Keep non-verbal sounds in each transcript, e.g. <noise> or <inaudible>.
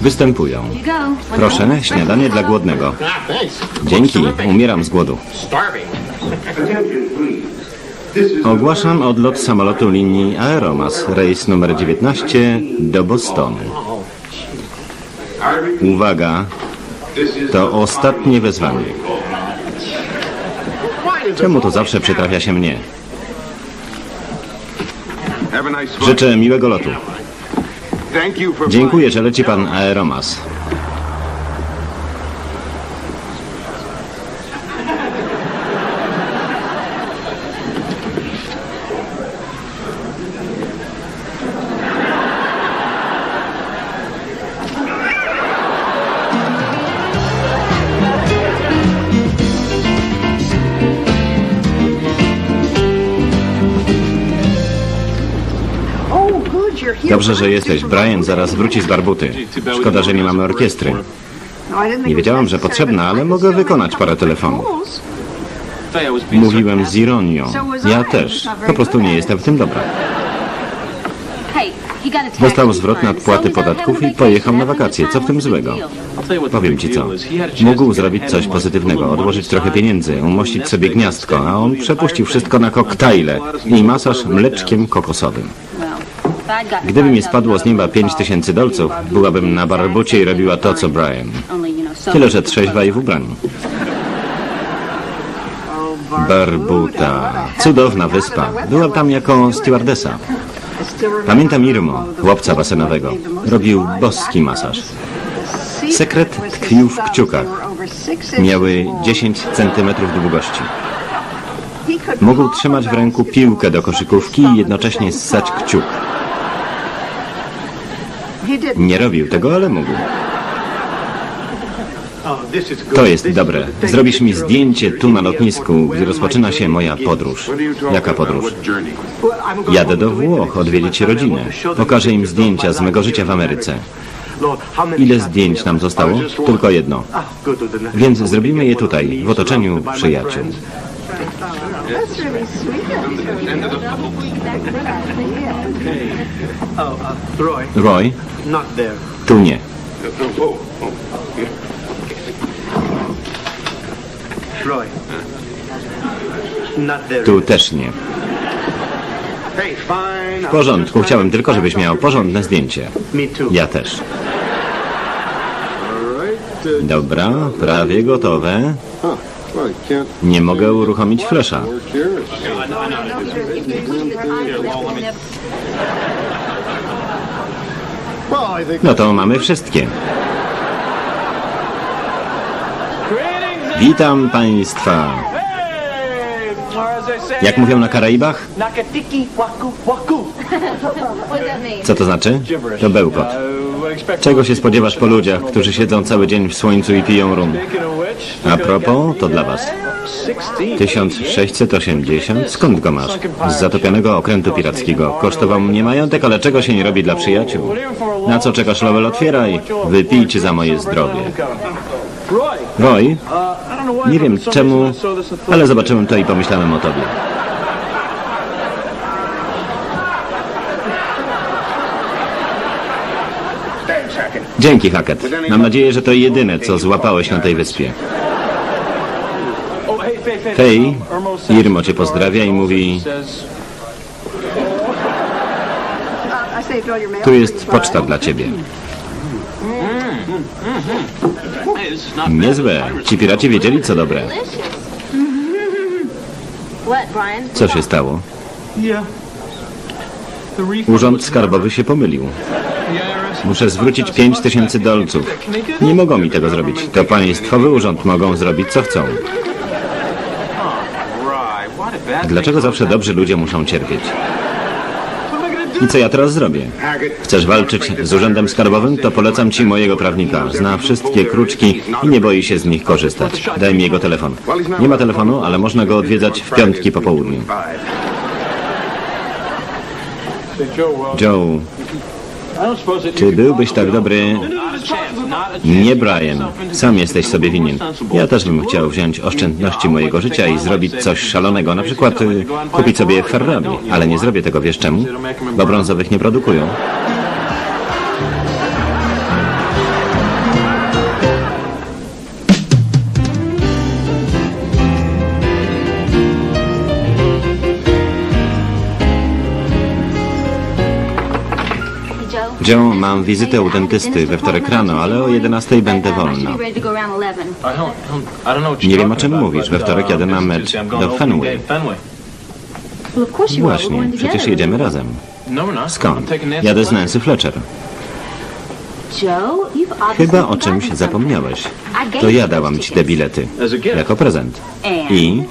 Występują. Proszę, śniadanie dla głodnego. Dzięki, umieram z głodu. Ogłaszam odlot samolotu linii Aeromas, rejs numer 19 do Bostonu. Uwaga, to ostatnie wezwanie. Czemu to zawsze przytrafia się mnie? Życzę miłego lotu. Dziękuję, że leci pan Aeromas. Dobrze, że jesteś. Brian zaraz wróci z barbuty. Szkoda, że nie mamy orkiestry. Nie wiedziałam, że potrzebna, ale mogę wykonać parę telefonów. Mówiłem z ironią. Ja też. Po prostu nie jestem w tym dobra. Dostał zwrot nadpłaty podatków i pojechał na wakacje. Co w tym złego? Powiem ci co. Mógł zrobić coś pozytywnego, odłożyć trochę pieniędzy, umościć sobie gniazdko, a on przepuścił wszystko na koktajle i masaż mleczkiem kokosowym. Gdyby mi spadło z nieba 5 tysięcy dolców, byłabym na barbucie i robiła to, co Brian. Tyle, że trzeźwa i w ubraniu. Barbuta. Cudowna wyspa. Byłam tam jako stewardesa. Pamiętam Irmo, chłopca basenowego. Robił boski masaż. Sekret tkwił w kciukach. Miały 10 centymetrów długości. Mógł trzymać w ręku piłkę do koszykówki i jednocześnie ssać kciuk. Nie robił tego, ale mógł. To jest dobre. Zrobisz mi zdjęcie tu na lotnisku, gdy rozpoczyna się moja podróż. Jaka podróż? Jadę do Włoch odwiedzić rodzinę. Pokażę im zdjęcia z mego życia w Ameryce. Ile zdjęć nam zostało? Tylko jedno. Więc zrobimy je tutaj, w otoczeniu przyjaciół. Roy, Roy, not there. tu nie. Roy. Not there. Tu też nie. W porządku, chciałem tylko, żebyś miał porządne zdjęcie. Me too. Ja też. Dobra, prawie gotowe. Nie mogę uruchomić flesza. No to mamy wszystkie. Witam Państwa. Jak mówią na Karaibach? Co to znaczy? To bełkot. Czego się spodziewasz po ludziach, którzy siedzą cały dzień w słońcu i piją rum? A propos, to dla Was. 1680? Skąd go masz? Z zatopionego okrętu pirackiego. Kosztował mnie majątek, ale czego się nie robi dla przyjaciół? Na co czekasz, Lowell? Otwieraj. Wypijcie za moje zdrowie. Roy, nie wiem czemu, ale zobaczyłem to i pomyślałem o Tobie. Dzięki, Hackett. Mam nadzieję, że to jedyne, co złapałeś na tej wyspie. Hej, Irmo cię pozdrawia i mówi, tu jest poczta dla ciebie. Niezłe. Ci piraci wiedzieli, co dobre. Co się stało? Urząd Skarbowy się pomylił. Muszę zwrócić 5 tysięcy dolców. Nie mogą mi tego zrobić. To państwowy urząd mogą zrobić, co chcą. Dlaczego zawsze dobrzy ludzie muszą cierpieć? I co ja teraz zrobię? Chcesz walczyć z urzędem skarbowym? To polecam ci mojego prawnika. Zna wszystkie kruczki i nie boi się z nich korzystać. Daj mi jego telefon. Nie ma telefonu, ale można go odwiedzać w piątki po południu. Joe, czy byłbyś tak dobry... Nie, Brian. Sam jesteś sobie winien. Ja też bym chciał wziąć oszczędności mojego życia i zrobić coś szalonego. Na przykład y, kupić sobie Ferrari. Ale nie zrobię tego, wiesz czemu? Bo brązowych nie produkują. Joe, mam wizytę u dentysty we wtorek rano, ale o 11 będę wolna. ready to go around 11. I don't, don't, I don't know what Nie wiem, o czym mówisz. We wtorek jadę na mecz do Fenway. Właśnie, przecież jedziemy razem. Skąd? Jadę z. Nancy Fletcher. Chyba o czymś zapomniałeś. To ja dałam ci te bilety. Jako prezent. I,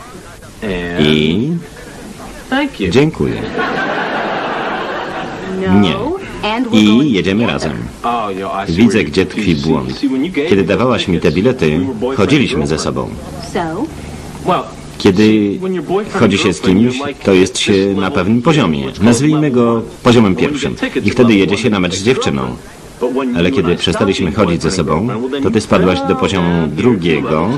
i, dziękuję. Nie. I jedziemy razem. Oh, Widzę, gdzie tkwi błąd. Kiedy dawałaś mi te bilety, chodziliśmy ze sobą. Kiedy chodzi się z kimś, to jest się na pewnym poziomie. Nazwijmy go poziomem pierwszym. I wtedy jedzie się na mecz z dziewczyną. Ale kiedy przestaliśmy chodzić ze sobą, to ty spadłaś do poziomu drugiego,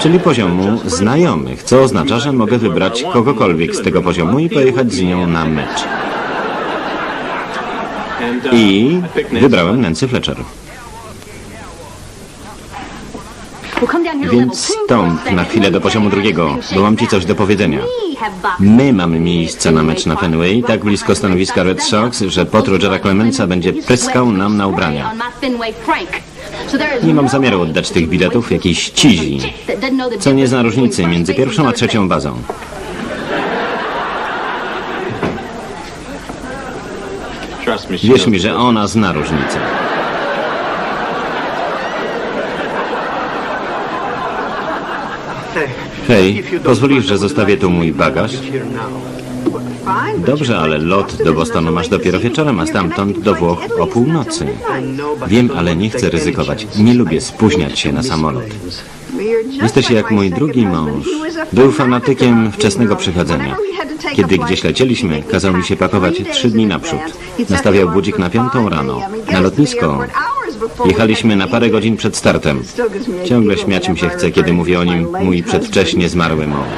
czyli poziomu znajomych, co oznacza, że mogę wybrać kogokolwiek z tego poziomu i pojechać z nią na mecz. I wybrałem Nancy Fletcher. Więc stąd na chwilę do poziomu drugiego, bo mam ci coś do powiedzenia. My mamy miejsce na mecz na Fenway, tak blisko stanowiska Red Sox, że pot Rogera Clemensa będzie pryskał nam na ubrania. Nie mam zamiaru oddać tych biletów jakiejś cizi, co nie zna różnicy między pierwszą a trzecią bazą. Wierz mi, że ona zna różnicę. Hej, pozwolisz, że zostawię tu mój bagaż? Dobrze, ale lot do Bostonu masz dopiero wieczorem, a stamtąd do Włoch o północy. Wiem, ale nie chcę ryzykować. Nie lubię spóźniać się na samolot. Jesteś jak mój drugi mąż. Był fanatykiem wczesnego przychodzenia. Kiedy gdzieś lecieliśmy, kazał mi się pakować trzy dni naprzód. Nastawiał budzik na piątą rano. Na lotnisko jechaliśmy na parę godzin przed startem. Ciągle śmiać mi się chce, kiedy mówię o nim mój przedwcześnie zmarły mąż.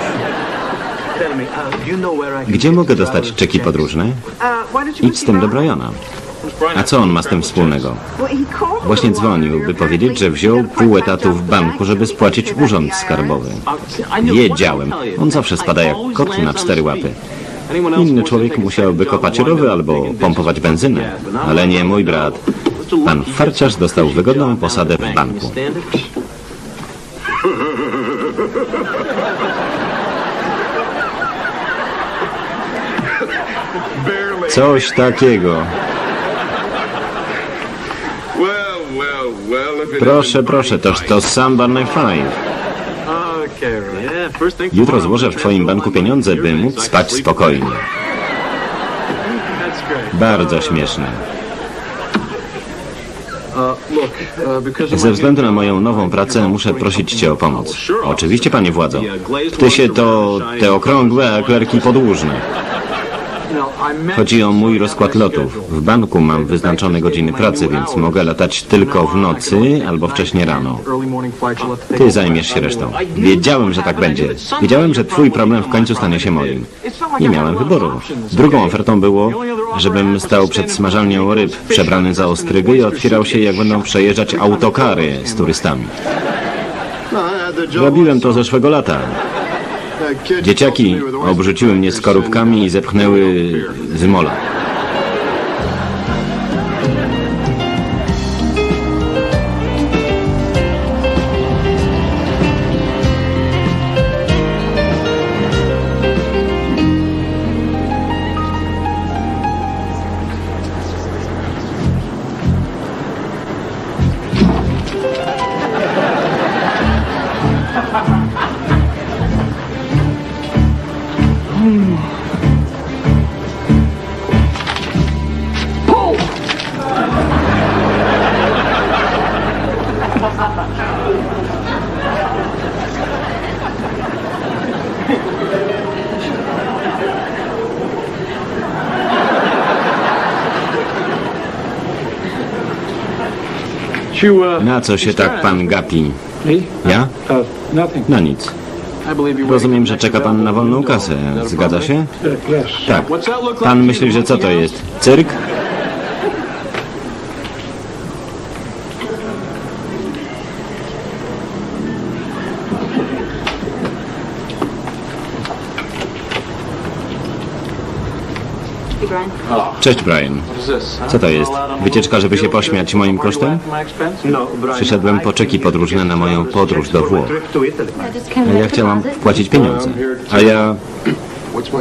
Gdzie mogę dostać czeki podróżne? Idź z tym do Briana. A co on ma z tym wspólnego? Właśnie dzwonił, by powiedzieć, że wziął pół etatu w banku, żeby spłacić urząd skarbowy. Wiedziałem. On zawsze spada jak kot na cztery łapy. Inny człowiek musiałby kopać rowy albo pompować benzynę, ale nie mój brat. Pan farciarz dostał wygodną posadę w banku. Coś takiego. Proszę, proszę, toż to sam Barney Five. Jutro złożę w twoim banku pieniądze, by móc spać spokojnie. Bardzo śmieszne. Ze względu na moją nową pracę muszę prosić cię o pomoc. Oczywiście, panie władzo. Ptysie to te okrągłe, a klerki podłużne. Chodzi o mój rozkład lotów. W banku mam wyznaczone godziny pracy, więc mogę latać tylko w nocy albo wcześnie rano. Ty zajmiesz się resztą. Wiedziałem, że tak będzie. Wiedziałem, że twój problem w końcu stanie się moim. Nie miałem wyboru. Drugą ofertą było, żebym stał przed smażalnią ryb, przebrany za ostrygę i otwierał się, jak będą przejeżdżać autokary z turystami. Robiłem to zeszłego lata. Dzieciaki obrzuciły mnie skorupkami i zepchnęły z mola. Na co się tak pan gapi? Ja? No nic. Rozumiem, że czeka pan na wolną kasę. Zgadza się? Tak. Like? Pan myśli, że co to jest? Cyrk? Cześć, Brian. Co to jest? Wycieczka, żeby się pośmiać moim kosztem? Przyszedłem po czeki podróżne na moją podróż do Włoch. A ja chciałam wpłacić pieniądze. A ja...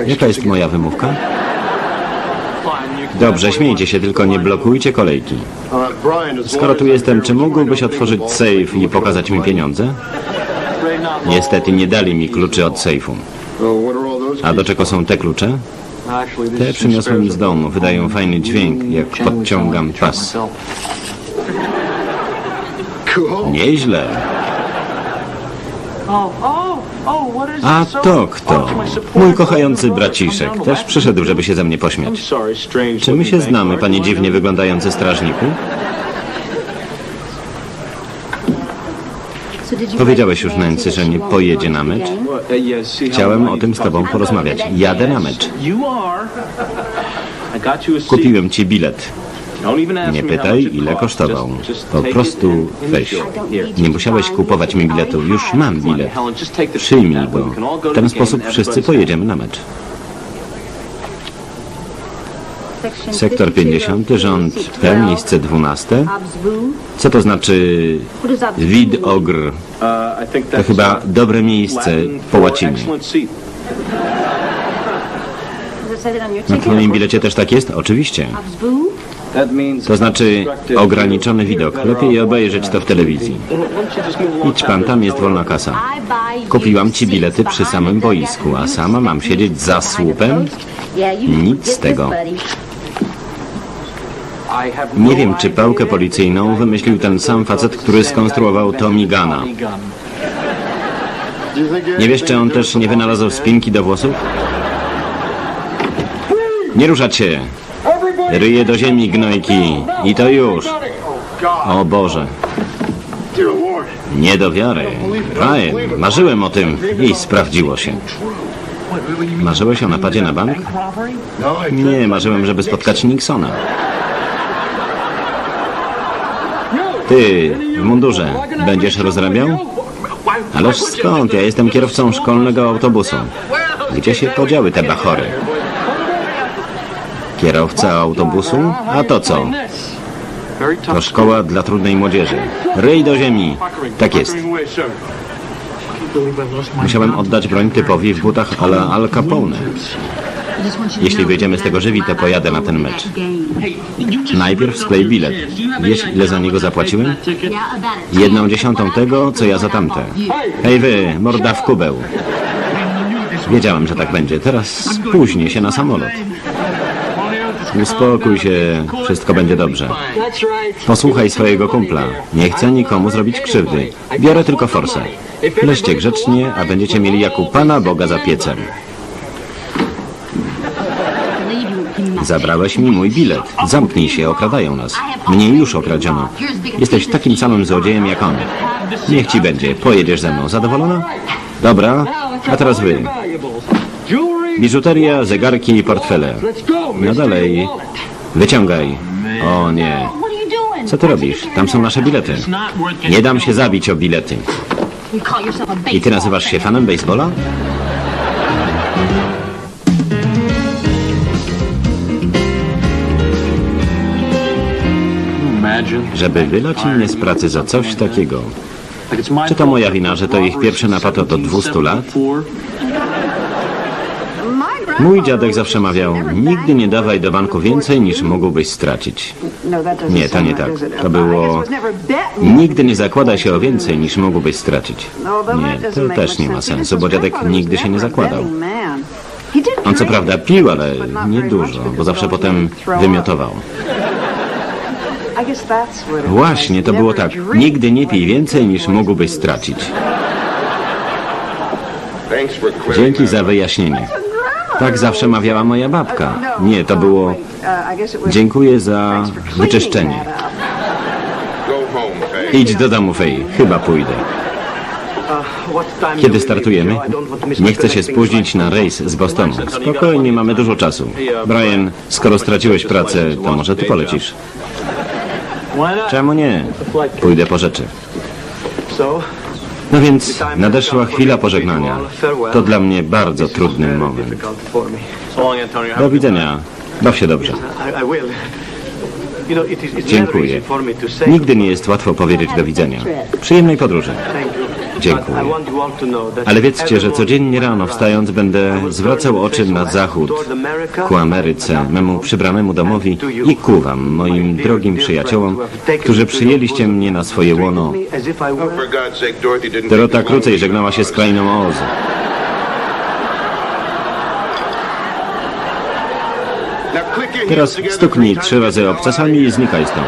Jaka jest moja wymówka? Dobrze, śmiejcie się, tylko nie blokujcie kolejki. Skoro tu jestem, czy mógłbyś otworzyć sejf i pokazać mi pieniądze? Niestety nie dali mi kluczy od sejfu. A do czego są te klucze? Te przyniosłem z domu. Wydają fajny dźwięk, jak podciągam pas. Nieźle. A to kto? Mój kochający braciszek. Też przyszedł, żeby się ze mnie pośmiać. Czy my się znamy, panie dziwnie wyglądający strażniku? Powiedziałeś już Nancy, że nie pojedzie na mecz? Chciałem o tym z tobą porozmawiać. Jadę na mecz. Kupiłem ci bilet. Nie pytaj, ile kosztował. Po prostu weź. Nie musiałeś kupować mi biletu. Już mam bilet. Przyjmij go. W ten sposób wszyscy pojedziemy na mecz. Sektor 50, rząd P, miejsce 12. Co to znaczy widogr? To chyba dobre miejsce po łacinie. Na twoim bilecie też tak jest? Oczywiście. To znaczy ograniczony widok. Lepiej obejrzeć to w telewizji. Idź pan, tam jest wolna kasa. Kupiłam ci bilety przy samym boisku, a sama mam siedzieć za słupem? Nic z tego. Nie wiem, czy pałkę policyjną wymyślił ten sam facet, który skonstruował Tommy Gana. Nie wiesz, czy on też nie wynalazł spinki do włosów? Nie ruszać się! Ryje do ziemi, gnojki. I to już. O Boże. Nie do wiary. Ryan, marzyłem o tym i sprawdziło się. Marzyłeś o napadzie na bank? Nie, marzyłem, żeby spotkać Nixona. Ty, w mundurze, będziesz rozrabiał? Ależ skąd? Ja jestem kierowcą szkolnego autobusu. Gdzie się podziały te bachory? Kierowca autobusu? A to co? To szkoła dla trudnej młodzieży. Ryj do ziemi. Tak jest. Musiałem oddać broń typowi w butach ala Al Capone. Jeśli wyjdziemy z tego żywi, to pojadę na ten mecz. Najpierw sklej bilet. Wiesz, ile za niego zapłaciłem? Jedną dziesiątą tego, co ja za tamte. Hej wy, morda w kubeł. Wiedziałem, że tak będzie. Teraz spóźnię się na samolot. Uspokój się, wszystko będzie dobrze. Posłuchaj swojego kumpla. Nie chcę nikomu zrobić krzywdy. Biorę tylko forsę. Leźcie grzecznie, a będziecie mieli jak u Pana Boga za piecem. Zabrałeś mi mój bilet. Zamknij się, okradają nas. Mnie już okradziono. Jesteś takim samym złodziejem jak on. Niech ci będzie. Pojedziesz ze mną. Zadowolona? Dobra. A teraz wy. Biżuteria, zegarki i portfele. No dalej. Wyciągaj. O nie. Co ty robisz? Tam są nasze bilety. Nie dam się zabić o bilety. I ty nazywasz się fanem baseballa? Żeby wylać mnie z pracy za coś takiego. Czy to moja wina, że to ich pierwszy napad od 200 lat? Mój dziadek zawsze mawiał, nigdy nie dawaj do banku więcej niż mógłbyś stracić. Nie, to nie tak. To było, nigdy nie zakłada się o więcej niż mógłbyś stracić. Nie, to też nie ma sensu, bo dziadek nigdy się nie zakładał. On co prawda pił, ale nie dużo, bo zawsze potem wymiotował. Właśnie, to było tak. Nigdy nie pij więcej niż mógłbyś stracić. Dzięki za wyjaśnienie. Tak zawsze mawiała moja babka. Nie, to było dziękuję za wyczyszczenie. Idź do domu, Fej. Chyba pójdę. Kiedy startujemy? Nie chcę się spóźnić na rejs z Bostonu. Spokojnie, mamy dużo czasu. Brian, skoro straciłeś pracę, to może ty polecisz. Czemu nie? Pójdę po rzeczy. No więc nadeszła chwila pożegnania. To dla mnie bardzo trudny moment. Do widzenia. Baw się dobrze. Dziękuję. Nigdy nie jest łatwo powiedzieć do widzenia. Przyjemnej podróży. Dziękuję. Ale wiedzcie, że codziennie rano wstając będę zwracał oczy na zachód, ku Ameryce, memu przybranemu domowi i ku wam, moim drogim przyjaciołom, którzy przyjęliście mnie na swoje łono. didn't Dorota krócej żegnała się z krainą Oz. Teraz stuknij trzy razy obcasami i znikaj stąd.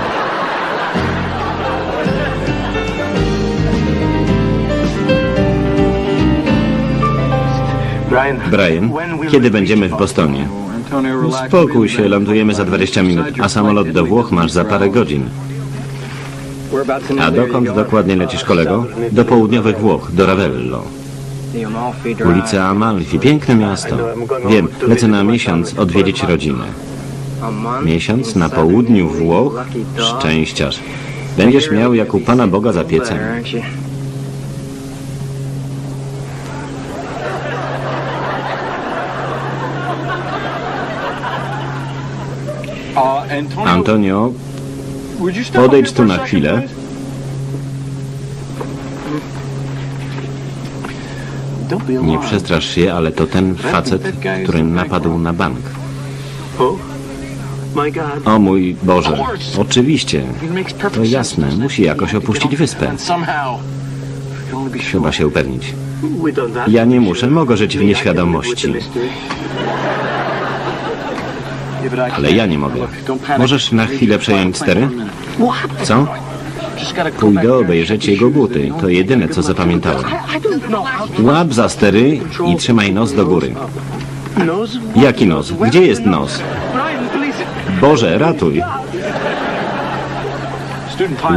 Brian. Kiedy będziemy w Bostonie? Spokój się, lądujemy za 20 minut, a samolot do Włoch masz za parę godzin. A dokąd dokładnie lecisz, kolego? Do południowych Włoch, do Ravello. Ulica Amalfi, piękne miasto. Wiem, lecę na miesiąc odwiedzić rodzinę. Miesiąc na południu Włoch? Szczęściarz. Będziesz miał jak u Pana Boga za piecem. Antonio, podejdź tu na chwilę. Nie przestrasz się, ale to ten facet, który napadł na bank. O mój Boże, oczywiście. To jasne, musi jakoś opuścić wyspę. Trzeba się upewnić. Ja nie muszę, mogę żyć w nieświadomości. Ale ja nie mogę. Możesz na chwilę przejąć stery? Co? Pójdę obejrzeć jego buty. To jedyne, co zapamiętałem. Łap za stery i trzymaj nos do góry. Jaki nos? Gdzie jest nos? Boże, ratuj!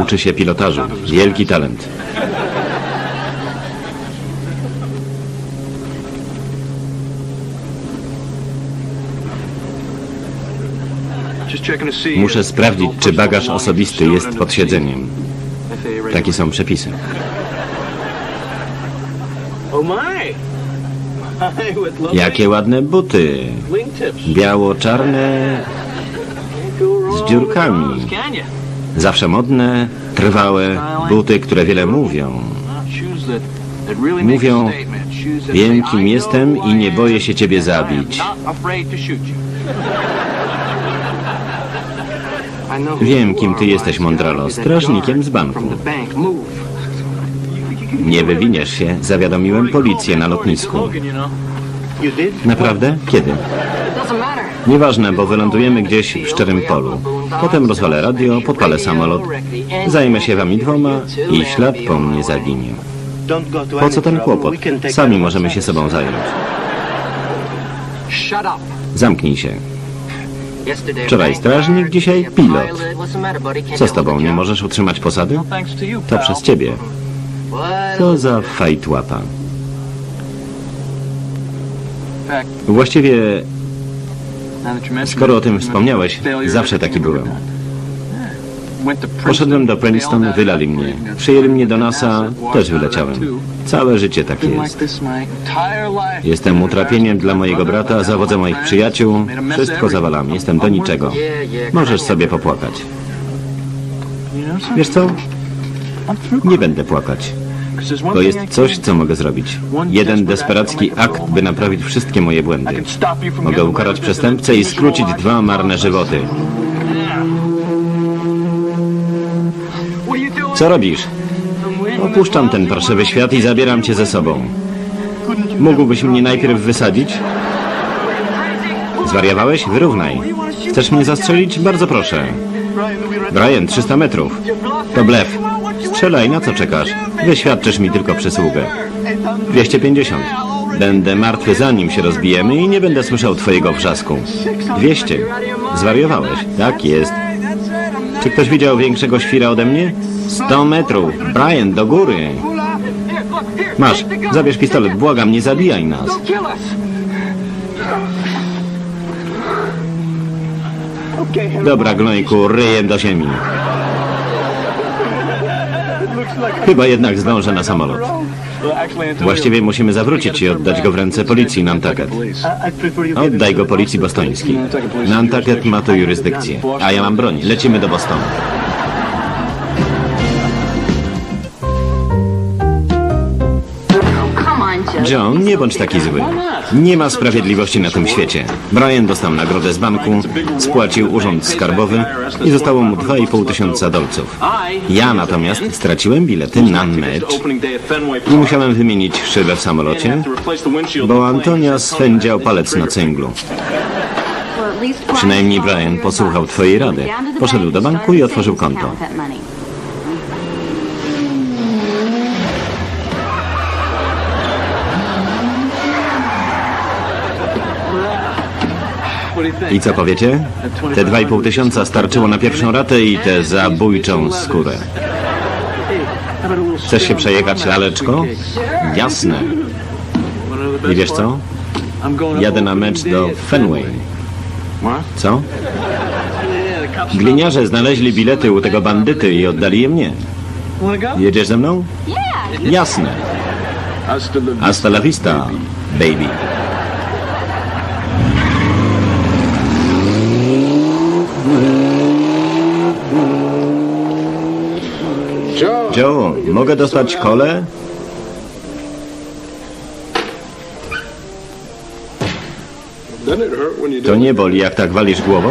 Uczy się pilotażu. Wielki talent. Muszę sprawdzić, czy bagaż osobisty jest pod siedzeniem. Takie są przepisy. Oh <laughs> Jakie ładne buty. Biało-czarne, z dziurkami. Zawsze modne, trwałe, buty, które wiele mówią. Mówią, wiem kim jestem i nie boję się ciebie zabić. Wiem kim ty jesteś, Mondralo, strażnikiem z banku. Nie wywiniesz się, zawiadomiłem policję na lotnisku. Naprawdę? Kiedy? Nieważne, bo wylądujemy gdzieś w szczerym polu. Potem rozwalę radio, podpalę samolot, zajmę się wami dwoma i ślad po mnie zaginie. Po co ten kłopot? Sami możemy się sobą zająć. Zamknij się. Wczoraj strażnik, dzisiaj pilot. Co z tobą, nie możesz utrzymać posady? To przez ciebie. Co za fajtłapa. Właściwie, skoro o tym wspomniałeś, zawsze taki byłem. Poszedłem do Princeton, wylali mnie. Przyjęli mnie do NASA, też wyleciałem. Całe życie tak jest. Jestem utrapieniem dla mojego brata, zawodzę moich przyjaciół. Wszystko zawalam, jestem do niczego. Możesz sobie popłakać. Wiesz co? Nie będę płakać. To jest coś, co mogę zrobić. Jeden desperacki akt, by naprawić wszystkie moje błędy. Mogę ukarać przestępcę i skrócić dwa marne żywoty. Co robisz? Opuszczam ten parszywy świat i zabieram cię ze sobą. Mógłbyś mnie najpierw wysadzić? Zwariowałeś? Wyrównaj. Chcesz mnie zastrzelić? Bardzo proszę. Brian, 300 metrów. To blef. Strzelaj, na co czekasz? Wyświadczysz mi tylko przysługę. 250. Będę martwy zanim się rozbijemy i nie będę słyszał twojego wrzasku. 200. Zwariowałeś? Tak jest. Czy ktoś widział większego świra ode mnie? 100 metrów. Brian, do góry. Masz, zabierz pistolet, błagam, nie zabijaj nas. Dobra, gnojku, ryjem do ziemi. Chyba jednak zdążę na samolot. Właściwie musimy zawrócić i oddać go w ręce policji Nantucket. Oddaj go policji bostońskiej. Nantucket ma tu jurysdykcję, a ja mam broń. Lecimy do Bostonu. John, nie bądź taki zły. Nie ma sprawiedliwości na tym świecie. Brian dostał nagrodę z banku, spłacił urząd skarbowy i zostało mu 2,5 tysiąca dolców. Ja natomiast straciłem bilety na mecz i musiałem wymienić szybę w samolocie, bo Antonia swędział palec na cęglu. Przynajmniej Brian posłuchał twojej rady. Poszedł do banku i otworzył konto. I co powiecie? Te 2,5 tysiąca starczyło na pierwszą ratę i tę zabójczą skórę. Chcesz się przejechać laleczko? Jasne. I wiesz co? Jadę na mecz do Fenway. Co? Gliniarze znaleźli bilety u tego bandyty i oddali je mnie. Jedziesz ze mną? Jasne. Hasta la vista, baby. Joe, mogę dostać kole? To nie boli, jak tak walisz głową?